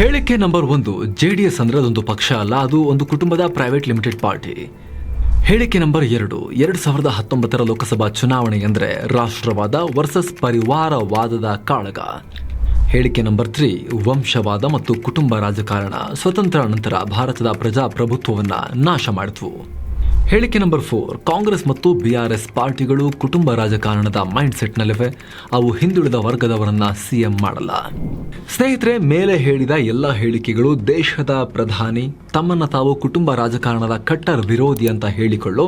ಹೇಳಿಕೆ ನಂಬರ್ ಒಂದು J D S ಅಂದ್ರೆ ಅದೊಂದು ಪಕ್ಷ ಅಲ್ಲ, ಅದು ಒಂದು ಕುಟುಂಬದ ಪ್ರೈವೇಟ್ ಲಿಮಿಟೆಡ್ ಪಾರ್ಟಿ ಹೇಳಿಕೆ ನಂಬರ್ ಎರಡು ಎರಡು ಸಾವಿರದ ಹತ್ತೊಂಬತ್ತರ ಲೋಕಸಭಾ ಚುನಾವಣೆ ಎಂದರೆ ರಾಷ್ಟ್ರವಾದ ವರ್ಸಸ್ ಪರಿವಾರವಾದದ ಕಾಳಗ. ಹೇಳಿಕೆ ನಂಬರ್ ತ್ರೀ, ವಂಶವಾದ ಮತ್ತು ಕುಟುಂಬ ರಾಜಕಾರಣ ಸ್ವತಂತ್ರ ನಂತರ ಭಾರತದ ಪ್ರಜಾಪ್ರಭುತ್ವವನ್ನ ನಾಶ ಮಾಡಿದ್ವು ಹೇಳಿಕೆ ನಂಬರ್ ಫೋರ್, ಕಾಂಗ್ರೆಸ್ ಮತ್ತು ಬಿಆರ್ಎಸ್ ಪಾರ್ಟಿಗಳು ಕುಟುಂಬ ರಾಜಕಾರಣದ ಮೈಂಡ್ ಸೆಟ್ನಲ್ಲಿವೆ ಅವು ಹಿಂದುಳಿದ ವರ್ಗದವರನ್ನ ಸಿಎಂ ಮಾಡಲ್ಲ. ಸ್ನೇಹಿತರೆ, ಮೇಲೆ ಹೇಳಿದ ಎಲ್ಲ ಹೇಳಿಕೆಗಳು ದೇಶದ ಪ್ರಧಾನಿ, ತಮ್ಮನ್ನು ತಾವು ಕುಟುಂಬ ರಾಜಕಾರಣದ ಕಟ್ಟರ್ ವಿರೋಧಿ ಅಂತ ಹೇಳಿಕೊಳ್ಳೋ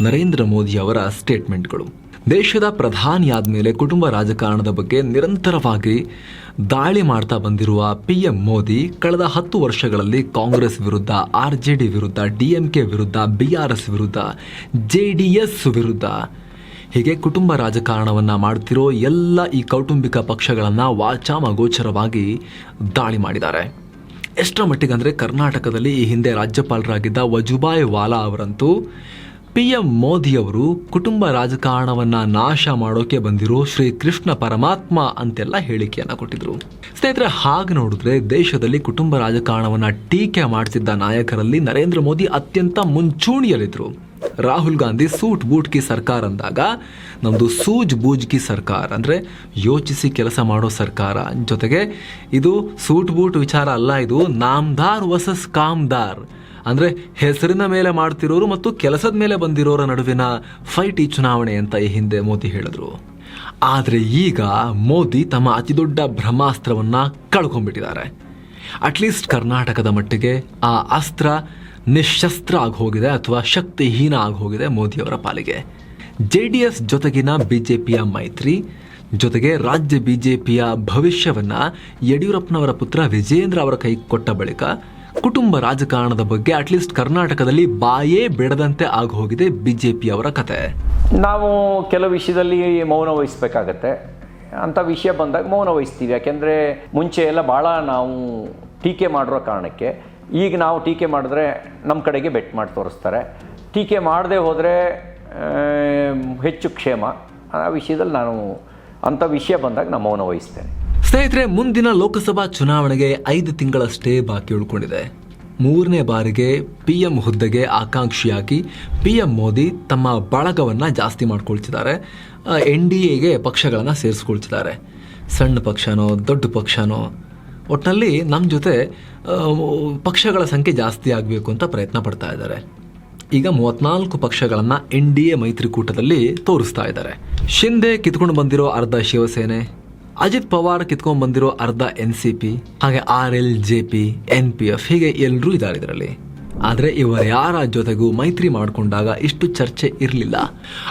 ನರೇಂದ್ರ ಮೋದಿ ಅವರ ಸ್ಟೇಟ್ಮೆಂಟ್ಗಳು. ದೇಶದ ಪ್ರಧಾನಿಯಾದ ಮೇಲೆ ಕುಟುಂಬ ರಾಜಕಾರಣದ ಬಗ್ಗೆ ನಿರಂತರವಾಗಿ ದಾಳಿ ಮಾಡ್ತಾ ಬಂದಿರುವ ಪಿ ಎಂ ಮೋದಿ ಕಳೆದ ಹತ್ತು ವರ್ಷಗಳಲ್ಲಿ ಕಾಂಗ್ರೆಸ್ ವಿರುದ್ಧ, ಆರ್ ಜೆ ಡಿ ವಿರುದ್ಧ, ಡಿ ಎಂ ಕೆ ವಿರುದ್ಧ, ಬಿ ಆರ್ ಎಸ್ ವಿರುದ್ಧ, ಜೆ ಡಿ ಎಸ್ ವಿರುದ್ಧ. ಹೀಗೆ ಕುಟುಂಬ ರಾಜಕಾರಣವನ್ನು ಮಾಡ್ತಿರೋ ಎಲ್ಲ ಈ ಕೌಟುಂಬಿಕ ಪಕ್ಷಗಳನ್ನ ವಾಚಾಮಗೋಚರವಾಗಿ ದಾಳಿ ಮಾಡಿದ್ದಾರೆ. ಎಷ್ಟರ ಮಟ್ಟಿಗೆ ಅಂದರೆ ಕರ್ನಾಟಕದಲ್ಲಿ ಈ ಹಿಂದೆ ರಾಜ್ಯಪಾಲರಾಗಿದ್ದ ವಜುಭಾಯ್ ವಾಲಾ ಅವರಂತೂ ಪಿ ಎಂ ಮೋದಿಯವರು ಕುಟುಂಬ ರಾಜಕಾರಣವನ್ನ ನಾಶ ಮಾಡೋಕೆ ಬಂದಿರೋ ಶ್ರೀ ಕೃಷ್ಣ ಪರಮಾತ್ಮ ಅಂತೆಲ್ಲ ಹೇಳಿಕೆಯನ್ನ ಕೊಟ್ಟಿದ್ರು. ಸ್ನೇಹಿತರೆ, ಹಾಗೆ ನೋಡಿದ್ರೆ ದೇಶದಲ್ಲಿ ಕುಟುಂಬ ರಾಜಕಾರಣವನ್ನ ಟೀಕೆ ಮಾಡಿಸಿದ್ದ ನಾಯಕರಲ್ಲಿ ನರೇಂದ್ರ ಮೋದಿ ಅತ್ಯಂತ ಮುಂಚೂಣಿಯಲ್ಲಿದ್ರು. ರಾಹುಲ್ ಗಾಂಧಿ ಸೂಟ್ ಬೂಟ್ ಕಿ ಸರ್ಕಾರ ಅಂದಾಗ ನಮ್ಮದು ಸೂಜ್ ಬೂಜ್ ಕಿ ಸರ್ಕಾರ ಅಂದರೆ ಯೋಚಿಸಿ ಕೆಲಸ ಮಾಡೋ ಸರ್ಕಾರ. ಜೊತೆಗೆ ಇದು ಸೂಟ್ ಬೂಟ್ ವಿಚಾರ ಅಲ್ಲ, ಇದು ನಾಮ್ದಾರ್ ವಸಸ್ ಕಾಮ್ದಾರ್. ಅಂದರೆ ಹೆಸರಿನ ಮೇಲೆ ಮಾಡ್ತಿರೋರು ಮತ್ತು ಕೆಲಸದ ಮೇಲೆ ಬಂದಿರೋರ ನಡುವಿನ ಫೈಟ್ ಈ ಚುನಾವಣೆ ಅಂತ ಈ ಹಿಂದೆ ಮೋದಿ ಹೇಳಿದ್ರು. ಆದರೆ ಈಗ ಮೋದಿ ತಮ್ಮ ಅತಿದೊಡ್ಡ ಬ್ರಹ್ಮಾಸ್ತ್ರವನ್ನು ಕಳ್ಕೊಂಡ್ಬಿಟ್ಟಿದ್ದಾರೆ. ಅಟ್ಲೀಸ್ಟ್ ಕರ್ನಾಟಕದ ಮಟ್ಟಿಗೆ ಆ ಅಸ್ತ್ರ ನಿಶಸ್ತ್ರ ಆಗಿ ಹೋಗಿದೆ ಅಥವಾ ಶಕ್ತಿಹೀನ ಆಗಿ ಹೋಗಿದೆ ಮೋದಿಯವರ ಪಾಲಿಗೆ. ಜೆ ಡಿ ಎಸ್ ಜೊತೆಗಿನ ಬಿಜೆಪಿಯ ಮೈತ್ರಿ, ಜೊತೆಗೆ ರಾಜ್ಯ ಬಿಜೆಪಿಯ ಭವಿಷ್ಯವನ್ನ ಯಡಿಯೂರಪ್ಪನವರ ಪುತ್ರ ವಿಜೇಂದ್ರ ಅವರ ಕೈ ಕೊಟ್ಟ ಬಳಿಕ ಕುಟುಂಬ ರಾಜಕಾರಣದ ಬಗ್ಗೆ ಅಟ್ಲೀಸ್ಟ್ ಕರ್ನಾಟಕದಲ್ಲಿ ಬಾಯೇ ಬಿಡದಂತೆ ಆಗಿ ಹೋಗಿದೆ ಬಿಜೆಪಿಯವರ ಕತೆ. ನಾವು ಕೆಲವು ವಿಷಯದಲ್ಲಿ ಮೌನ ವಹಿಸ್ಬೇಕಾಗತ್ತೆ. ಅಂಥ ವಿಷಯ ಬಂದಾಗ ಮೌನ ವಹಿಸ್ತೀವಿ. ಯಾಕೆಂದರೆ ಮುಂಚೆ ಎಲ್ಲ ಭಾಳ ನಾವು ಟೀಕೆ ಮಾಡಿರೋ ಕಾರಣಕ್ಕೆ. ಈಗ ನಾವು ಟೀಕೆ ಮಾಡಿದ್ರೆ ನಮ್ಮ ಕಡೆಗೆ ಬೆಟ್ ಮಾಡಿ ತೋರಿಸ್ತಾರೆ. ಟೀಕೆ ಮಾಡದೆ ಹೋದರೆ ಹೆಚ್ಚು ಕ್ಷೇಮ. ಆ ವಿಷಯದಲ್ಲಿ ನಾನು ಅಂಥ ವಿಷಯ ಬಂದಾಗ ನಾನು ಮೌನ ವಹಿಸ್ತೇನೆ. ಸ್ನೇಹಿತರೆ, ಮುಂದಿನ ಲೋಕಸಭಾ ಚುನಾವಣೆಗೆ ಐದು ತಿಂಗಳಷ್ಟೇ ಬಾಕಿ ಉಳ್ಕೊಂಡಿದೆ. ಮೂರನೇ ಬಾರಿಗೆ ಪಿ ಎಂ ಹುದ್ದೆಗೆ ಆಕಾಂಕ್ಷಿಯಾಗಿ ಪಿ ಎಂ ಮೋದಿ ತಮ್ಮ ಬಳಗವನ್ನು ಜಾಸ್ತಿ ಮಾಡ್ಕೊಳ್ತಿದ್ದಾರೆ. ಎನ್ ಡಿ ಎಗೆ ಪಕ್ಷಗಳನ್ನು ಸೇರಿಸ್ಕೊಳ್ತಿದ್ದಾರೆ. ಸಣ್ಣ ಪಕ್ಷನೋ, ದೊಡ್ಡ ಪಕ್ಷನೋ ಒಟ್ಟಿನಲ್ಲಿ ನಮ್ಮ ಜೊತೆ ಪಕ್ಷಗಳ ಸಂಖ್ಯೆ ಜಾಸ್ತಿ ಆಗಬೇಕು ಅಂತ ಪ್ರಯತ್ನ ಪಡ್ತಾ ಇದ್ದಾರೆ. ಈಗ ಮೂವತ್ನಾಲ್ಕು ಪಕ್ಷಗಳನ್ನು ಎನ್ ಡಿ ಎ ಮೈತ್ರಿಕೂಟದಲ್ಲಿ ತೋರಿಸ್ತಾ ಇದ್ದಾರೆ. ಶಿಂದೆ ಕಿತ್ಕೊಂಡು ಬಂದಿರೋ ಅರ್ಧ ಶಿವಸೇನೆ ಅಜಿತ್ ಪವಾರ್ ಕಿತ್ಕೊಂಡ್ ಬಂದಿರೋ ಅರ್ಧ ಎನ್ ಸಿ ಪಿ ಹಾಗೆ R L J P N P F ಹೀಗೆ ಎಲ್ಲರೂ ಇದ್ದಾರೆ ಇದರಲ್ಲಿ. ಆದರೆ ಇವರು ಯಾರ ಜೊತೆಗೂ ಮೈತ್ರಿ ಮಾಡಿಕೊಂಡಾಗ ಇಷ್ಟು ಚರ್ಚೆ ಇರಲಿಲ್ಲ.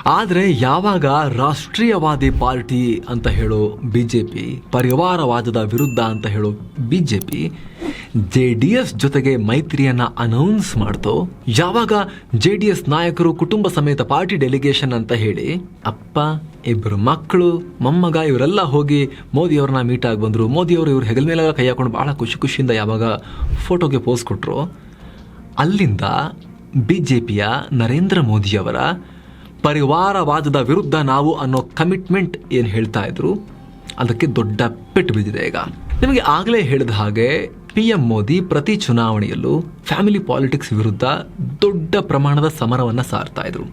ಆದರೆ ಯಾವಾಗ ರಾಷ್ಟ್ರೀಯವಾದಿ ಪಾರ್ಟಿ ಅಂತ ಹೇಳೋ ಬಿ ಜೆ ಪಿ ಪರಿವಾರವಾದದ ವಿರುದ್ಧ ಅಂತ ಹೇಳೋ B J P J D S ಜೊತೆಗೆ ಮೈತ್ರಿಯನ್ನ ಅನೌನ್ಸ್ ಮಾಡ್ತು? ಯಾವಾಗ ಜೆ ಡಿ ಎಸ್ ನಾಯಕರು ಕುಟುಂಬ ಸಮೇತ ಪಾರ್ಟಿ ಡೆಲಿಗೇಷನ್ ಅಂತ ಹೇಳಿ, ಅಪ್ಪ ಇಬ್ಬರು ಮಕ್ಕಳು ಮೊಮ್ಮಗ, ಇವರೆಲ್ಲ ಹೋಗಿ ಮೋದಿ ಅವ್ರನ್ನ ಮೀಟ್ ಆಗಿ ಬಂದರು. ಮೋದಿ ಅವರು ಇವ್ರ ಹೆಗಲ ಮೇಲೆ ಕೈ ಹಾಕೊಂಡು ಭಾಳ ಖುಷಿ ಖುಷಿಯಿಂದ ಯಾವಾಗ ಫೋಟೋಗೆ ಪೋಸ್ ಕೊಟ್ಟರು ಅಲ್ಲಿಂದ ಬಿ ಜೆ ಪಿಯ ನರೇಂದ್ರ ಮೋದಿಯವರ ಪರಿವಾರವಾದದ ವಿರುದ್ಧ ನಾವು ಅನ್ನೋ ಕಮಿಟ್ಮೆಂಟ್ ಏನು ಹೇಳ್ತಾ ಇದ್ರು? ಅದಕ್ಕೆ ದೊಡ್ಡ ಪೆಟ್ಟು ಬಿದ್ದಿದೆ ಈಗ. ನಿಮಗೆ ಆಗಲೇ ಹೇಳಿದ ಹಾಗೆ ಪಿ ಎಂ ಮೋದಿ ಪ್ರತಿ ಚುನಾವಣೆಯಲ್ಲೂ ಫ್ಯಾಮಿಲಿ ಪಾಲಿಟಿಕ್ಸ್ ವಿರುದ್ಧ ದೊಡ್ಡ ಪ್ರಮಾಣದ ಸಮರವನ್ನು ಸಾರ್ತಾ ಇದ್ರು.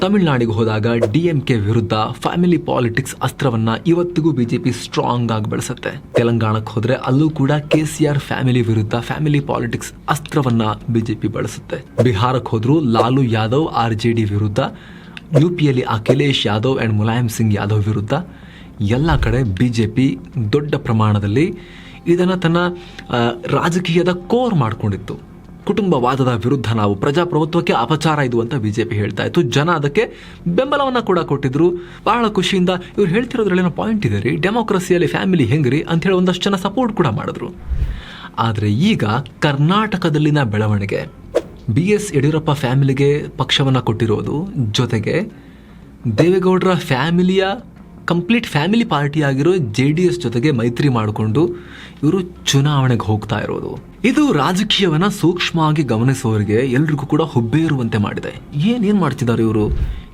ತಮಿಳುನಾಡಿಗೆ ಹೋದಾಗ ಡಿ ಎಂ ಕೆ ವಿರುದ್ಧ ಫ್ಯಾಮಿಲಿ ಪಾಲಿಟಿಕ್ಸ್ ಅಸ್ತ್ರವನ್ನ ಇವತ್ತಿಗೂ ಬಿಜೆಪಿ ಸ್ಟ್ರಾಂಗ್ ಆಗಿ ಬಳಸುತ್ತೆ. ತೆಲಂಗಾಣಕ್ಕೆ ಹೋದ್ರೆ ಅಲ್ಲೂ ಕೂಡ ಕೆ ಸಿ ಆರ್ ಫ್ಯಾಮಿಲಿ ವಿರುದ್ಧ ಫ್ಯಾಮಿಲಿ ಪಾಲಿಟಿಕ್ಸ್ ಅಸ್ತ್ರವನ್ನ ಬಿಜೆಪಿ ಬಳಸುತ್ತೆ. ಬಿಹಾರಕ್ಕೆ ಹೋದ್ರು Lalu Yadav, R J D ವಿರುದ್ಧ, ಯು ಪಿಯಲ್ಲಿ ಅಖಿಲೇಶ್ ಯಾದವ್ ಅಂಡ್ ಮುಲಾಯಂ ಸಿಂಗ್ ಯಾದವ್ ವಿರುದ್ಧ. ಎಲ್ಲ ಕಡೆ ಬಿಜೆಪಿ ದೊಡ್ಡ ಪ್ರಮಾಣದಲ್ಲಿ ಇದನ್ನು ತನ್ನ ರಾಜಕೀಯದ ಕೋರ್ ಮಾಡಿಕೊಂಡಿತ್ತು. ಕುಟುಂಬವಾದದ ವಿರುದ್ಧ ನಾವು ಪ್ರಜಾಪ್ರಭುತ್ವಕ್ಕೆ ಅಪಚಾರ ಇದು ಅಂತ ಬಿಜೆಪಿ ಹೇಳ್ತಾ ಇತ್ತು. ಜನ ಅದಕ್ಕೆ ಬೆಂಬಲವನ್ನ ಕೂಡ ಕೊಟ್ಟಿದ್ರು. ಬಹಳ ಖುಷಿಯಿಂದ ಇವ್ರು ಹೇಳ್ತಿರೋದ್ರಲ್ಲಿ ಏನೋ ಪಾಯಿಂಟ್ ಇದೆ ರೀ. ಡೆಮೋಕ್ರಸಿಯಲ್ಲಿ ಫ್ಯಾಮಿಲಿ ಹೆಂಗ್ರಿ ಅಂತ ಹೇಳಿ ಒಂದಷ್ಟು ಜನ ಸಪೋರ್ಟ್ ಕೂಡ ಮಾಡಿದ್ರು. ಆದರೆ ಈಗ ಕರ್ನಾಟಕದಲ್ಲಿನ ಬೆಳವಣಿಗೆ ಬಿ ಎಸ್ ಯಡಿಯೂರಪ್ಪ ಫ್ಯಾಮಿಲಿಗೆ ಪಕ್ಷವನ್ನು ಕೊಟ್ಟಿರೋದು ಜೊತೆಗೆ ದೇವೇಗೌಡರ ಫ್ಯಾಮಿಲಿಯ ಕಂಪ್ಲೀಟ್ ಫ್ಯಾಮಿಲಿ ಪಾರ್ಟಿ ಆಗಿರೋ ಜೆ ಡಿ ಎಸ್ ಜೊತೆಗೆ ಮೈತ್ರಿ ಮಾಡಿಕೊಂಡು ಇವರು ಚುನಾವಣೆಗೆ ಹೋಗ್ತಾ ಇರೋದು. ಇದು ರಾಜಕೀಯವನ್ನ ಸೂಕ್ಷ್ಮವಾಗಿ ಗಮನಿಸುವವರಿಗೆ ಎಲ್ರಿಗೂ ಕೂಡ ಹುಬ್ಬೇರುವಂತೆ ಮಾಡಿದೆ. ಏನೇನು ಮಾಡ್ತಿದ್ದಾರೆ ಇವರು?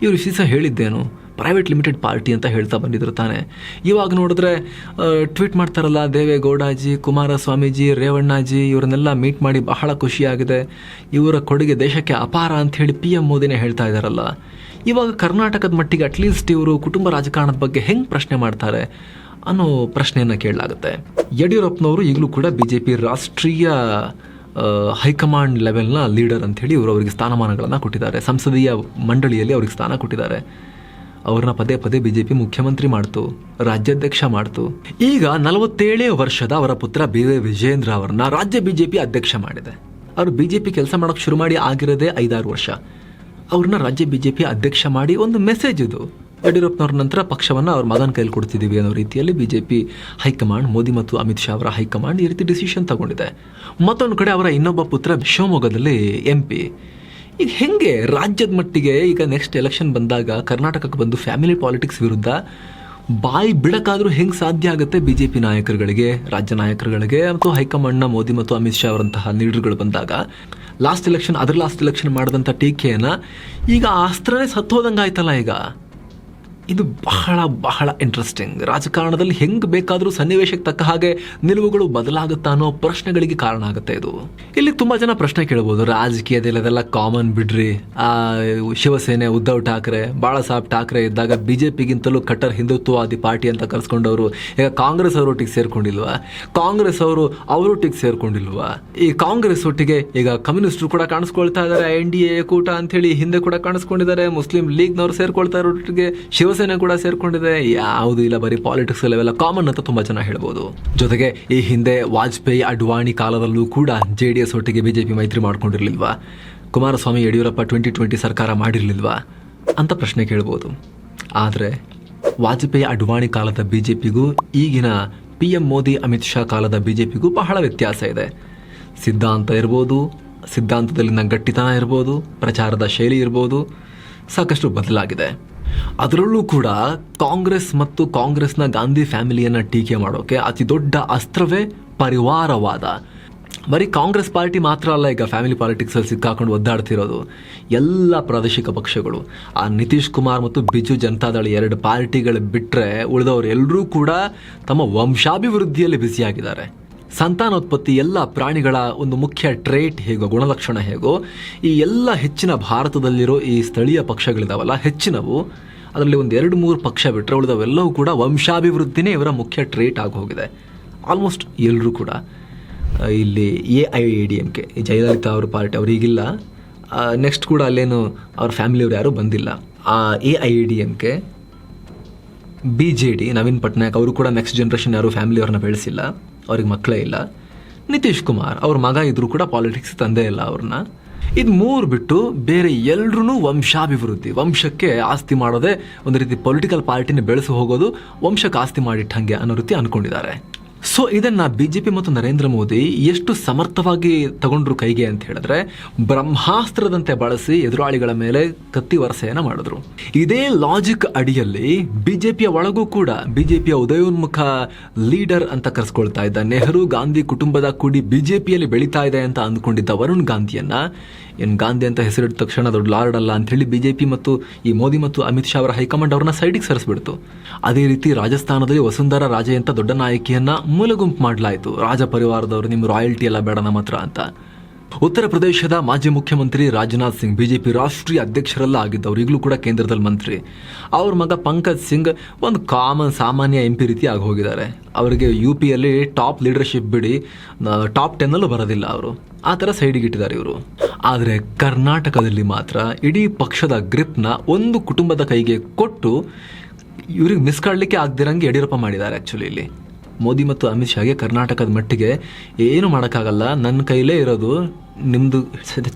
ಇವರು ಸೀಸ ಹೇಳಿದ್ದೇನು ಪ್ರೈವೇಟ್ ಲಿಮಿಟೆಡ್ ಪಾರ್ಟಿ ಅಂತ ಹೇಳ್ತಾ ಬಂದಿದ್ರು ತಾನೆ. ಇವಾಗ ನೋಡಿದ್ರೆ ಟ್ವೀಟ್ ಮಾಡ್ತಾರಲ್ಲ, ದೇವೇಗೌಡಾಜಿ, ಕುಮಾರಸ್ವಾಮೀಜಿ, ರೇವಣ್ಣಾಜಿ, ಇವರನ್ನೆಲ್ಲ ಮೀಟ್ ಮಾಡಿ ಬಹಳ ಖುಷಿಯಾಗಿದೆ. ಇವರ ಕೊಡುಗೆ ದೇಶಕ್ಕೆ ಅಪಾರ ಅಂತ ಹೇಳಿ ಪಿ ಎಂ ಮೋದಿನೇ ಹೇಳ್ತಾ ಇದ್ದಾರಲ್ಲ ಇವಾಗ ಕರ್ನಾಟಕದ ಮಟ್ಟಿಗೆ ಅಟ್ಲೀಸ್ಟ್ ಇವರು ಕುಟುಂಬ ರಾಜಕಾರಣದ ಬಗ್ಗೆ ಹೆಂಗೆ ಪ್ರಶ್ನೆ ಮಾಡ್ತಾರೆ ಅನ್ನೋ ಪ್ರಶ್ನೆಯನ್ನು ಕೇಳಲಾಗುತ್ತೆ. ಯಡಿಯೂರಪ್ಪನವರು ಈಗಲೂ ಕೂಡ ಬಿ ಜೆ ಪಿ ರಾಷ್ಟ್ರೀಯ ಹೈಕಮಾಂಡ್ ಲೆವೆಲ್ನ ಲೀಡರ್ ಅಂಥೇಳಿ ಇವರು ಅವರಿಗೆ ಸ್ಥಾನಮಾನಗಳನ್ನು ಕೊಟ್ಟಿದ್ದಾರೆ. ಸಂಸದೀಯ ಮಂಡಳಿಯಲ್ಲಿ ಅವ್ರಿಗೆ ಸ್ಥಾನ ಕೊಟ್ಟಿದ್ದಾರೆ. ಅವ್ರನ್ನ ಪದೇ ಪದೇ ಬಿ ಜೆ ಪಿ ಮುಖ್ಯಮಂತ್ರಿ ಮಾಡ್ತು, ರಾಜ್ಯಾಧ್ಯಕ್ಷ ಮಾಡ್ತು. ಈಗ ನಲವತ್ತೇಳೇ ವರ್ಷದ ಅವರ ಪುತ್ರ ಬಿ ವಿಜೇಂದ್ರ ಅವರನ್ನ ರಾಜ್ಯ ಬಿ ಜೆ ಪಿ ಅಧ್ಯಕ್ಷ ಮಾಡಿದೆ. ಅವರು ಬಿ ಜೆ ಪಿ ಕೆಲಸ ಮಾಡೋಕ್ಕೆ ಶುರು ಮಾಡಿ ಆಗಿರೋದೇ ಐದಾರು ವರ್ಷ. ಅವ್ರನ್ನ ರಾಜ್ಯ ಬಿ ಜೆ ಪಿ ಅಧ್ಯಕ್ಷ ಮಾಡಿ ಒಂದು ಮೆಸೇಜ್ ಇದು. ಯಡಿಯೂರಪ್ಪನವ್ರ ನಂತರ ಪಕ್ಷವನ್ನು ಅವ್ರ ಮಗನ ಕೈಲಿ ಕೊಡ್ತಿದ್ದೀವಿ ಅನ್ನೋ ರೀತಿಯಲ್ಲಿ B J P high command, Modi ಮತ್ತು ಅಮಿತ್ ಶಾ ಅವರ ಹೈಕಮಾಂಡ್ ಈ ರೀತಿ ಡಿಸಿಷನ್ ತಗೊಂಡಿದೆ. ಮತ್ತೊಂದು ಕಡೆ ಅವರ ಇನ್ನೊಬ್ಬ ಪುತ್ರ ಶಿವಮೊಗ್ಗದಲ್ಲಿ ಎಂ ಪಿ ಈಗ ಹೆಂಗೆ ರಾಜ್ಯದ ಮಟ್ಟಿಗೆ ಈಗ ನೆಕ್ಸ್ಟ್ ಎಲೆಕ್ಷನ್ ಬಂದಾಗ, ಕರ್ನಾಟಕಕ್ಕೆ ಬಂದು ಫ್ಯಾಮಿಲಿ ಪಾಲಿಟಿಕ್ಸ್ ವಿರುದ್ಧ ಬಾಯಿ ಬಿಡಕ್ಕಾದ್ರೂ ಹೆಂಗೆ ಸಾಧ್ಯ ಆಗುತ್ತೆ ಬಿ ಜೆ ಪಿ ನಾಯಕರುಗಳಿಗೆ, ರಾಜ್ಯ ನಾಯಕರುಗಳಿಗೆ ಮತ್ತು ಹೈಕಮಾಂಡ್ನ ಮೋದಿ ಮತ್ತು ಅಮಿತ್ ಶಾ ಅವರಂತಹ ಲೀಡರ್ಗಳು ಬಂದಾಗ? ಲಾಸ್ಟ್ ಎಲೆಕ್ಷನ್ ಅದರ ಲಾಸ್ಟ್ ಎಲೆಕ್ಷನ್ ಮಾಡಿದಂಥ ಟೀಕೆಯನ್ನು ಈಗ ಅಸ್ತ್ರನೇ ಸತ್ತೋದಂಗೆ ಆಯ್ತಲ್ಲ ಈಗ. ಇದು ಬಹಳ ಬಹಳ ಇಂಟ್ರೆಸ್ಟಿಂಗ್ ರಾಜಕಾರಣದಲ್ಲಿ ಹೆಂಗ್ ಬೇಕಾದರೂ ಸನ್ನಿವೇಶಕ್ಕೆ ತಕ್ಕ ಹಾಗೆ ನಿಲುವುಗಳು ಬದಲಾಗುತ್ತಾ ಅನ್ನೋ ಪ್ರಶ್ನೆಗಳಿಗೆ ಕಾರಣ ಆಗುತ್ತೆ ಇದು. ಇಲ್ಲಿ ತುಂಬಾ ಜನ ಪ್ರಶ್ನೆ ಕೇಳ್ಬೋದು. ರಾಜಕೀಯದಲ್ಲಿ ಅದೆಲ್ಲ ಕಾಮನ್ ಬಿಡ್ರಿ. ಆ, ಶಿವಸೇನೆ ಉದ್ಧವ್ ಠಾಕ್ರೆ ಬಾಳ ಸಾಹೇಬ್ ಠಾಕ್ರೆ ಇದ್ದಾಗ ಬಿ ಜೆ ಪಿಗಿಂತಲೂ ಕಟ್ಟರ್ ಹಿಂದುತ್ವವಾದಿ ಪಾರ್ಟಿ ಅಂತ ಕರೆಸ್ಕೊಂಡವರು. ಈಗ ಕಾಂಗ್ರೆಸ್ ಅವರೊಟ್ಟಿಗೆ ಸೇರ್ಕೊಂಡಿಲ್ವಾ? ಕಾಂಗ್ರೆಸ್ ಅವರು ಅವರೊಟ್ಟಿಗೆ ಸೇರ್ಕೊಂಡಿಲ್ವಾ? ಈ ಕಾಂಗ್ರೆಸ್ ಒಟ್ಟಿಗೆ ಈಗ ಕಮ್ಯುನಿಸ್ಟ್ರು ಕೂಡ ಕಾಣಿಸ್ಕೊಳ್ತಾ ಇದ್ದಾರೆ ಎನ್ ಡಿ ಎ ಕೂಟ ಅಂತೇಳಿ ಹಿಂದೆ ಕೂಡ ಕಾಣಿಸ್ಕೊಂಡಿದ್ದಾರೆ. ಮುಸ್ಲಿಂ ಲೀಗ್ನವರು ಸೇರ್ಕೊಳ್ತಾ ಇರೋಟ್ಟಿಗೆ ಶಿವಸೇನೆ ಕೂಡ ಸೇರ್ಕೊಂಡಿದೆ. ಯಾವುದು ಇಲ್ಲ, ಬರೀ ಪಾಲಿಟಿಕ್ಸ್ ಅವೆಲ್ಲ ಕಾಮನ್ ಅಂತ ತುಂಬಾ ಜನ ಹೇಳ್ಬೋದು. ಜೊತೆಗೆ ಈ ಹಿಂದೆ ವಾಜಪೇಯಿ, ಅಡ್ವಾಣಿ ಕಾಲದಲ್ಲೂ ಕೂಡ ಜೆ ಡಿ ಎಸ್ ಒಟ್ಟಿಗೆ ಬಿಜೆಪಿ ಮೈತ್ರಿ ಮಾಡ್ಕೊಂಡಿರ್ಲಿಲ್ವಾ? ಕುಮಾರಸ್ವಾಮಿ, ಯಡಿಯೂರಪ್ಪ ಟ್ವೆಂಟಿ ಟ್ವೆಂಟಿ ಸರ್ಕಾರ ಮಾಡಿರ್ಲಿಲ್ವಾ? ಅಂತ ಪ್ರಶ್ನೆ ಕೇಳ್ಬೋದು. ಆದರೆ ವಾಜಪೇಯಿ, ಅಡ್ವಾಣಿ ಕಾಲದ ಬಿಜೆಪಿಗೂ ಈಗಿನ ಪಿ ಎಂ ಮೋದಿ, ಅಮಿತ್ ಶಾ ಕಾಲದ ಬಿಜೆಪಿಗೂ ಬಹಳ ವ್ಯತ್ಯಾಸ ಇದೆ. ಸಿದ್ಧಾಂತ ಇರ್ಬೋದು ಸಿದ್ಧಾಂತದಲ್ಲಿನ ಗಟ್ಟಿತನ ಇರ್ಬೋದು, ಪ್ರಚಾರದ ಶೈಲಿ ಇರ್ಬೋದು, ಸಾಕಷ್ಟು ಬದಲಾಗಿದೆ. ಅದರಲ್ಲೂ ಕೂಡ ಕಾಂಗ್ರೆಸ್ ಮತ್ತು ಕಾಂಗ್ರೆಸ್ನ ಗಾಂಧಿ ಫ್ಯಾಮಿಲಿಯನ್ನ ಟೀಕೆ ಮಾಡೋಕೆ ಅತಿ ದೊಡ್ಡ ಅಸ್ತ್ರವೇ ಪರಿವಾರವಾದ. ಬರೀ ಕಾಂಗ್ರೆಸ್ ಪಾರ್ಟಿ ಮಾತ್ರ ಅಲ್ಲ, ಈಗ ಫ್ಯಾಮಿಲಿ ಪಾಲಿಟಿಕ್ಸಲ್ಲಿ ಸಿಕ್ಕಾಕೊಂಡು ಒದ್ದಾಡ್ತಿರೋದು ಎಲ್ಲ ಪ್ರಾದೇಶಿಕ ಪಕ್ಷಗಳು. ಆ ನಿತೀಶ್ ಕುಮಾರ್ ಮತ್ತು ಬಿಜು ಜನತಾದಳ ಎರಡು ಪಾರ್ಟಿಗಳು ಬಿಟ್ಟರೆ ಉಳಿದವರು ಎಲ್ಲರೂ ಕೂಡ ತಮ್ಮ ವಂಶಾಭಿವೃದ್ಧಿಯಲ್ಲಿ ಬ್ಯುಸಿಯಾಗಿದ್ದಾರೆ. ಸಂತಾನೋತ್ಪತ್ತಿ ಎಲ್ಲ ಪ್ರಾಣಿಗಳ ಒಂದು ಮುಖ್ಯ ಟ್ರೇಟ್ ಹೇಗೋ, ಗುಣಲಕ್ಷಣ ಹೇಗೋ, ಈ ಎಲ್ಲ ಹೆಚ್ಚಿನ ಭಾರತದಲ್ಲಿರೋ ಈ ಸ್ಥಳೀಯ ಪಕ್ಷಗಳಿದಾವಲ್ಲ, ಹೆಚ್ಚಿನವು, ಅದರಲ್ಲಿ ಒಂದು ಎರಡು ಮೂರು ಪಕ್ಷ ಬಿಟ್ಟರೆ ಉಳಿದವೆಲ್ಲವೂ ಕೂಡ ವಂಶಾಭಿವೃದ್ಧಿನೇ ಇವರ ಮುಖ್ಯ ಟ್ರೇಟ್ ಆಗಿ ಹೋಗಿದೆ. ಆಲ್ಮೋಸ್ಟ್ ಎಲ್ಲರೂ ಕೂಡ. ಇಲ್ಲಿ A I A D M K Jayalalithaa ಅವ್ರ ಪಾರ್ಟಿ ಅವ್ರಿಗಿಲ್ಲ. ನೆಕ್ಸ್ಟ್ ಕೂಡ ಅಲ್ಲೇನು ಅವ್ರ ಫ್ಯಾಮಿಲಿಯವ್ರು ಯಾರೂ ಬಂದಿಲ್ಲ. A I A D M K, B J D, Naveen Patnaik, ಅವರು ಕೂಡ ನೆಕ್ಸ್ಟ್ ಜನ್ರೇಷನ್ ಯಾರು ಫ್ಯಾಮಿಲಿಯವ್ರನ್ನ ಬೆಳೆಸಿಲ್ಲ. ಅವ್ರಿಗೆ ಮಕ್ಕಳೇ ಇಲ್ಲ. ನಿತೀಶ್ ಕುಮಾರ್ ಅವ್ರ ಮಗ ಇದ್ರೂ ಕೂಡ ಪಾಲಿಟಿಕ್ಸ್ ತಂದೆ ಇಲ್ಲ ಅವ್ರನ್ನ. ಇದು ಮೂರು ಬಿಟ್ಟು ಬೇರೆ ಎಲ್ರೂ ವಂಶಾಭಿವೃದ್ಧಿ, ವಂಶಕ್ಕೆ ಆಸ್ತಿ ಮಾಡೋದೇ ಒಂದು ರೀತಿ ಪೊಲಿಟಿಕಲ್ ಪಾರ್ಟಿನ ಬೆಳೆಸಿ ಹೋಗೋದು, ವಂಶಕ್ಕೆ ಆಸ್ತಿ ಮಾಡಿಟ್ಟಂಗೆ ಅನ್ನೋ ರೀತಿ ಅನ್ಕೊಂಡಿದ್ದಾರೆ. ಸೊ ಇದನ್ನ ಬಿಜೆಪಿ ಮತ್ತು ನರೇಂದ್ರ ಮೋದಿ ಎಷ್ಟು ಸಮರ್ಥವಾಗಿ ತಗೊಂಡ್ರು ಕೈಗೆ ಅಂತ ಹೇಳಿದ್ರೆ, ಬ್ರಹ್ಮಾಸ್ತ್ರದಂತೆ ಬಳಸಿ ಎದುರಾಳಿಗಳ ಮೇಲೆ ಕತ್ತಿ ವರಸೆಯನ್ನು ಮಾಡಿದ್ರು. ಇದೇ ಲಾಜಿಕ್ ಅಡಿಯಲ್ಲಿ ಬಿಜೆಪಿಯ ಒಳಗೂ ಕೂಡ ಬಿಜೆಪಿಯ ಉದಯೋನ್ಮುಖ ಲೀಡರ್ ಅಂತ ಕರೆಸ್ಕೊಳ್ತಾ ಇದ್ದ ನೆಹರು, ಗಾಂಧಿ ಕುಟುಂಬದ ಜೆ ಪಿಯಲ್ಲಿ ಬೆಳೀತಾ ಇದೆ ಅಂತ ಅಂದ್ಕೊಂಡಿದ್ದ ವರುಣ್ ಗಾಂಧಿಯನ್ನ, ಏನ್ ಗಾಂಧಿ ಅಂತ ಹೆಸರಿಟ್ಟ ತಕ್ಷಣ ದೊಡ್ಡ ಲಾರ್ಡ್ ಅಲ್ಲ ಅಂತ ಹೇಳಿ ಬಿಜೆಪಿ ಮತ್ತು ಈ ಮೋದಿ ಮತ್ತು ಅಮಿತ್ ಶಾ ಅವರ ಹೈಕಮಾಂಡ್ ಅವ್ರನ್ನ ಸೈಡಿಗೆ ಸರಿಸ್ಬಿಡ್ತು. ಅದೇ ರೀತಿ ರಾಜಸ್ಥಾನದಲ್ಲಿ ವಸುಂಧರಾ ರಾಜೆ ಅಂತ ದೊಡ್ಡ ನಾಯಕಿಯನ್ನ ಮೂಲಗುಂಪು ಮಾಡಲಾಯಿತು. ರಾಜ ಪರಿವಾರದವರು ನಿಮ್ಮ ರಾಯಲ್ಟಿ ಎಲ್ಲ ಬೇಡ ನಮ್ಮ ಹತ್ರ ಅಂತ. ಉತ್ತರ ಪ್ರದೇಶದ ಮಾಜಿ ಮುಖ್ಯಮಂತ್ರಿ ರಾಜನಾಥ್ ಸಿಂಗ್ ಬಿಜೆಪಿ ರಾಷ್ಟ್ರೀಯ ಅಧ್ಯಕ್ಷರೆಲ್ಲ ಆಗಿದ್ದವರು, ಈಗಲೂ ಕೂಡ ಕೇಂದ್ರದಲ್ಲಿ ಮಂತ್ರಿ. ಅವ್ರ ಮಗ ಪಂಕಜ್ ಸಿಂಗ್ ಒಂದು ಕಾಮನ್ ಸಾಮಾನ್ಯ ಎಂ ಪಿ ರೀತಿ ಆಗಿ ಹೋಗಿದ್ದಾರೆ. ಅವರಿಗೆ ಯು ಪಿಯಲ್ಲಿ ಟಾಪ್ ಲೀಡರ್ಶಿಪ್ ಬಿಡಿ ಟಾಪ್ ಟೆನ್ನಲ್ಲೂ ಬರೋದಿಲ್ಲ ಅವರು. ಆ ಥರ ಸೈಡಿಗೆ ಇಟ್ಟಿದ್ದಾರೆ ಇವರು. ಆದರೆ ಕರ್ನಾಟಕದಲ್ಲಿ ಮಾತ್ರ ಇಡೀ ಪಕ್ಷದ ಗ್ರಿಪ್ನ ಒಂದು ಕುಟುಂಬದ ಕೈಗೆ ಕೊಟ್ಟು ಇವ್ರಿಗೆ ಮಿಸ್ ಕಾಡ್ಲಿಕ್ಕೆ ಆಗ್ದಿರಂಗೆ ಯಡಿಯೂರಪ್ಪ ಮಾಡಿದ್ದಾರೆ ಆ್ಯಕ್ಚುಲಿ ಇಲ್ಲಿ. ಮೋದಿ ಮತ್ತು ಅಮಿತ್ ಶಾಗೆ ಕರ್ನಾಟಕದ ಮಟ್ಟಿಗೆ ಏನು ಮಾಡೋಕ್ಕಾಗಲ್ಲ, ನನ್ನ ಕೈಲೇ ಇರೋದು ನಿಮ್ಮದು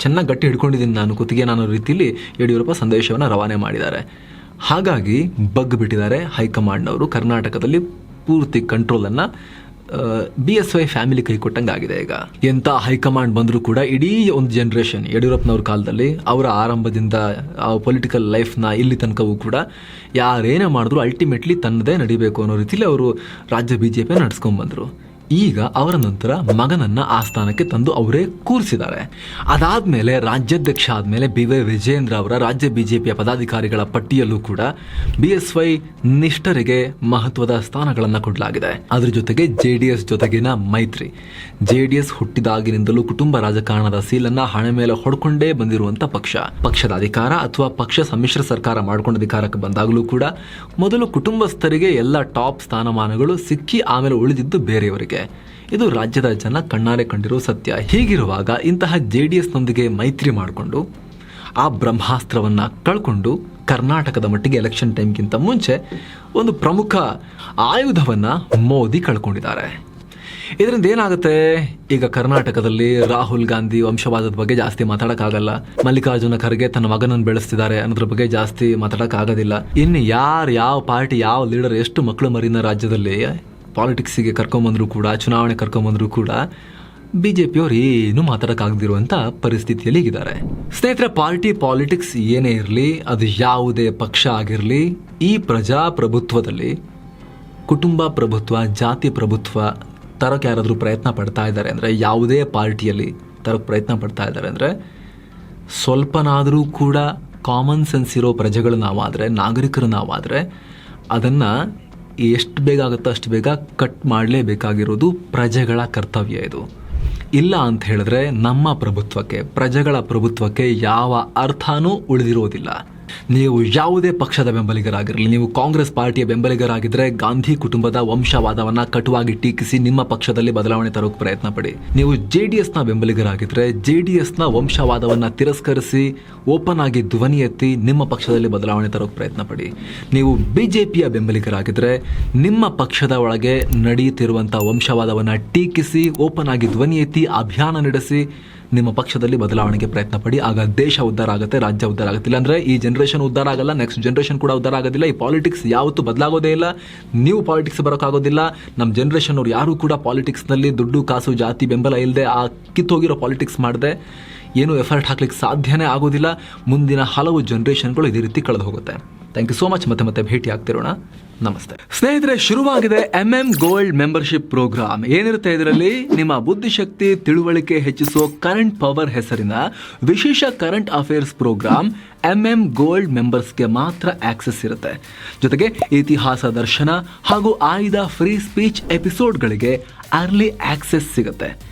ಚೆನ್ನಾಗಿ ಗಟ್ಟಿ ಹಿಡ್ಕೊಂಡಿದ್ದೀನಿ ನಾನು, ಕುತ್ತಿಗೆ ನಾನು ರೀತಿಯಲ್ಲಿ ಯಡಿಯೂರಪ್ಪ ಸಂದೇಶವನ್ನು ರವಾನೆ ಮಾಡಿದ್ದಾರೆ. ಹಾಗಾಗಿ ಬಗ್ ಬಿಟ್ಟಿದ್ದಾರೆ ಹೈಕಮಾಂಡ್ನವರು ಕರ್ನಾಟಕದಲ್ಲಿ ಪೂರ್ತಿ ಕಂಟ್ರೋಲನ್ನು ಬಿ ಎಸ್ ವೈ ಫ್ಯಾಮಿಲಿ ಕೈ ಕೊಟ್ಟಂಗೆ ಆಗಿದೆ ಈಗ. ಎಂಥ ಹೈಕಮಾಂಡ್ ಬಂದರೂ ಕೂಡ ಇಡೀ ಒಂದು ಜನ್ರೇಷನ್ ಯಡಿಯೂರಪ್ಪನವ್ರ ಕಾಲದಲ್ಲಿ ಅವರ ಆರಂಭದಿಂದ ಪೊಲಿಟಿಕಲ್ ಲೈಫ್ನ ಇಲ್ಲಿ ತನಕವೂ ಕೂಡ ಯಾರೇನೇ ಮಾಡಿದ್ರು ಅಲ್ಟಿಮೇಟ್ಲಿ ತನ್ನದೇ ನಡಿಬೇಕು ಅನ್ನೋ ರೀತಿಲಿ ಅವರು ರಾಜ್ಯ ಬಿ ಜೆ ಪಿ ನಡೆಸ್ಕೊಂಡ್ಬಂದರು ಈಗ ಅವರ ನಂತರ ಮಗನನ್ನ ಆ ಸ್ಥಾನಕ್ಕೆ ತಂದು ಅವರೇ ಕೂರಿಸಿದ್ದಾರೆ. ಅದಾದ್ಮೇಲೆ ರಾಜ್ಯಾಧ್ಯಕ್ಷ ಆದ್ಮೇಲೆ ಬಿ ವೈ ವಿಜೇಂದ್ರ ಅವರ ರಾಜ್ಯ ಬಿಜೆಪಿಯ ಪದಾಧಿಕಾರಿಗಳ ಪಟ್ಟಿಯಲ್ಲೂ ಕೂಡ ಬಿ ಎಸ್ ವೈ ನಿಷ್ಠರಿಗೆ ಮಹತ್ವದ ಸ್ಥಾನಗಳನ್ನು ಕೊಡಲಾಗಿದೆ. ಅದ್ರ ಜೊತೆಗೆ ಜೆ ಡಿ ಎಸ್ ಜೊತೆಗಿನ ಮೈತ್ರಿ. ಜೆ ಡಿ ಎಸ್ ಹುಟ್ಟಿದಾಗಿನಿಂದಲೂ ಕುಟುಂಬ ರಾಜಕಾರಣದ ಸೀಲನ್ನ ಹಣೆ ಮೇಲೆ ಹೊಡ್ಕೊಂಡೇ ಬಂದಿರುವಂತ ಪಕ್ಷ. ಪಕ್ಷದ ಅಧಿಕಾರ ಅಥವಾ ಪಕ್ಷ ಸಮ್ಮಿಶ್ರ ಸರ್ಕಾರ ಮಾಡ್ಕೊಂಡ ಅಧಿಕಾರಕ್ಕೆ ಬಂದಾಗಲೂ ಕೂಡ ಮೊದಲು ಕುಟುಂಬಸ್ಥರಿಗೆ ಎಲ್ಲ ಟಾಪ್ ಸ್ಥಾನಮಾನಗಳು ಸಿಕ್ಕಿ ಆಮೇಲೆ ಉಳಿದಿದ್ದು ಬೇರೆಯವರಿಗೆ. ಇದು ರಾಜ್ಯದ ಜನ ಕಣ್ಣಾರೆ ಕಂಡಿರೋ ಸತ್ಯ. ಹೀಗಿರುವಾಗ ಇಂತಹ ಜೆ ಡಿ ಎಸ್ನೊಂದಿಗೆ ಮೈತ್ರಿ ಮಾಡಿಕೊಂಡು, ಆ ಬ್ರಹ್ಮಾಸ್ತ್ರವನ್ನ ಕಳ್ಕೊಂಡು ಕರ್ನಾಟಕದ ಮಟ್ಟಿಗೆ ಎಲೆಕ್ಷನ್ ಟೈಮ್ಗಿಂತ ಮುಂಚೆ ಒಂದು ಪ್ರಮುಖ ಆಯುಧವನ್ನ ಮೋದಿ ಕಳ್ಕೊಂಡಿದ್ದಾರೆ. ಇದರಿಂದ ಏನಾಗುತ್ತೆ? ಈಗ ಕರ್ನಾಟಕದಲ್ಲಿ ರಾಹುಲ್ ಗಾಂಧಿ ವಂಶವಾದದ ಬಗ್ಗೆ ಜಾಸ್ತಿ ಮಾತಾಡೋಕ್ಕಾಗಲ್ಲ. ಮಲ್ಲಿಕಾರ್ಜುನ ಖರ್ಗೆ ತನ್ನ ಮಗನನ್ನು ಬೆಳೆಸ್ತಿದ್ದಾರೆ ಅನ್ನೋದ್ರ ಬಗ್ಗೆ ಜಾಸ್ತಿ ಮಾತಾಡೋಕ್ಕಾಗೋದಿಲ್ಲ. ಇನ್ನು ಯಾರು, ಯಾವ ಪಾರ್ಟಿ, ಯಾವ ಲೀಡರ್, ಎಷ್ಟು ಮಕ್ಕಳು ಮರಿನ ರಾಜ್ಯದಲ್ಲಿ ಪಾಲಿಟಿಕ್ಸಿಗೆ ಕರ್ಕೊಂಬಂದರೂ ಕೂಡ, ಚುನಾವಣೆ ಕರ್ಕೊಂಬಂದರೂ ಕೂಡ ಬಿ ಜೆ ಪಿಯವರು ಏನು ಮಾತಾಡೋಕ್ಕಾಗದಿರುವಂಥ ಪರಿಸ್ಥಿತಿಯಲ್ಲಿ ಇದ್ದಾರೆ. ಸ್ನೇಹಿತರೆ, ಪಾರ್ಟಿ ಪಾಲಿಟಿಕ್ಸ್ ಏನೇ ಇರಲಿ, ಅದು ಯಾವುದೇ ಪಕ್ಷ ಆಗಿರಲಿ, ಈ ಪ್ರಜಾಪ್ರಭುತ್ವದಲ್ಲಿ ಕುಟುಂಬ ಪ್ರಭುತ್ವ, ಜಾತಿ ಪ್ರಭುತ್ವ ತರಕ್ಕೆ ಯಾರಾದರೂ ಪ್ರಯತ್ನ ಪಡ್ತಾ ಇದ್ದಾರೆ ಅಂದರೆ, ಯಾವುದೇ ಪಾರ್ಟಿಯಲ್ಲಿ ತರಕ್ಕೆ ಪ್ರಯತ್ನ ಪಡ್ತಾ ಇದ್ದಾರೆ ಅಂದರೆ, ಸ್ವಲ್ಪನಾದರೂ ಕೂಡ ಕಾಮನ್ ಸೆನ್ಸ್ ಇರೋ ಪ್ರಜೆಗಳು ನಾವಾದರೆ, ನಾಗರಿಕರು ನಾವಾದರೆ, ಅದನ್ನು ಎಷ್ಟು ಬೇಗ ಆಗುತ್ತೋ ಅಷ್ಟು ಬೇಗ ಕಟ್ ಮಾಡಲೇಬೇಕಾಗಿರೋದು ಪ್ರಜೆಗಳ ಕರ್ತವ್ಯ ಇದು. ಇಲ್ಲ ಅಂತ ಹೇಳಿದ್ರೆ ನಮ್ಮ ಪ್ರಭುತ್ವಕ್ಕೆ, ಪ್ರಜೆಗಳ ಪ್ರಭುತ್ವಕ್ಕೆ ಯಾವ ಅರ್ಥನೂ ಉಳಿದಿರೋದಿಲ್ಲ ನೀವು ಯಾವುದೇ ಪಕ್ಷದ ಬೆಂಬಲಿಗರಾಗಿರಲಿ, ನೀವು ಕಾಂಗ್ರೆಸ್ ಪಾರ್ಟಿಯ ಬೆಂಬಲಿಗರಾಗಿದ್ದರೆ ಗಾಂಧಿ ಕುಟುಂಬದ ವಂಶವಾದವನ್ನ ಕಟುವಾಗಿ ಟೀಕಿಸಿ ನಿಮ್ಮ ಪಕ್ಷದಲ್ಲಿ ಬದಲಾವಣೆ ತರೋಕೆ ಪ್ರಯತ್ನ ಪಡಿ ನೀವು ಜೆ ಡಿ ಎಸ್ನ ಬೆಂಬಲಿಗರಾಗಿದ್ದರೆ ಜೆ ಡಿ ಎಸ್ನ ವಂಶವಾದವನ್ನ ತಿರಸ್ಕರಿಸಿ ಓಪನ್ ಆಗಿ ಧ್ವನಿ ಎತ್ತಿ ನಿಮ್ಮ ಪಕ್ಷದಲ್ಲಿ ಬದಲಾವಣೆ ತರೋಕೆ ಪ್ರಯತ್ನ ಪಡಿ ನೀವು ಬಿಜೆಪಿಯ ಬೆಂಬಲಿಗರಾಗಿದ್ದರೆ ನಿಮ್ಮ ಪಕ್ಷದ ಒಳಗೆ ನಡೆಯುತ್ತಿರುವಂಥ ವಂಶವಾದವನ್ನ ಟೀಕಿಸಿ, ಓಪನ್ ಆಗಿ ಧ್ವನಿ ಎತ್ತಿ ಅಭಿಯಾನ ನಡೆಸಿ ನಿಮ್ಮ ಪಕ್ಷದಲ್ಲಿ ಬದಲಾವಣೆಗೆ ಪ್ರಯತ್ನ ಪಡಿ, ಆಗ ದೇಶ ಉದ್ಧಾರ ಆಗುತ್ತೆ, ರಾಜ್ಯ ಉದ್ಧಾರ ಆಗುತ್ತೆ. ಇಲ್ಲಾಂದ್ರೆ ಈ ಜನರೇಷನ್ ಉದ್ಧಾರ ಆಗಲ್ಲ ನೆಕ್ಸ್ಟ್ ಜನರೇಷನ್ ಕೂಡ ಉದ್ಧಾರ ಆಗೋದಿಲ್ಲ. ಈ ಪಾಲಿಟಿಕ್ಸ್ ಯಾವತ್ತೂ ಬದಲಾಗೋದೇ ಇಲ್ಲ. ನೀವು ಪಾಲಿಟಿಕ್ಸ್ ಬರೋಕ್ಕಾಗೋದಿಲ್ಲ. ನಮ್ಮ ಜನರೇಷನ್ ಅವ್ರು ಯಾರು ಕೂಡ ಪಾಲಿಟಿಕ್ಸ್ನಲ್ಲಿ ದುಡ್ಡು, ಕಾಸು, ಜಾತಿ ಬೆಂಬಲ ಇಲ್ಲದೆ ಆ ಕಿತ್ತೋಗಿರೋ ಪಾಲಿಟಿಕ್ಸ್ ಮಾಡದೆ. ಏನು ಎಫರ್ಟ್ ಹಾಕ್ಲಿಕ್ಕೆ ಸಾಧ್ಯನೇ ಆಗೋದಿಲ್ಲ. ಮುಂದಿನ ಹಲವು ಜನರೇಷನ್ಗಳು ಇದೇ ರೀತಿ ಕಳೆದು ಹೋಗುತ್ತೆ. ಥ್ಯಾಂಕ್ ಯು ಸೋ ಮಚ್ ಮತ್ತೆ ಮತ್ತೆ ಭೇಟಿ ಆಗ್ತಿರೋಣ. ನಮಸ್ತೆ. ಸ್ನೇಹಿತರೆ, ಶುರುವಾಗಿದೆ M M gold membership program ಏನಿರುತ್ತೆ ಇದರಲ್ಲಿ? ನಿಮ್ಮ ಬುದ್ಧಿಶಕ್ತಿ, ತಿಳುವಳಿಕೆ ಹೆಚ್ಚಿಸೋ ಕರೆಂಟ್ ಪವರ್ ಹೆಸರಿನ ವಿಶೇಷ current affairs program M M gold ಮೆಂಬರ್ಸ್ಗೆ ಮಾತ್ರ ಆಕ್ಸೆಸ್ ಇರುತ್ತೆ. ಜೊತೆಗೆ ಇತಿಹಾಸ ದರ್ಶನ ಹಾಗೂ ಆಯ್ದ ಫ್ರೀ ಸ್ಪೀಚ್ ಎಪಿಸೋಡ್ಗಳಿಗೆ ಅರ್ಲಿ ಆಕ್ಸೆಸ್ ಸಿಗುತ್ತೆ.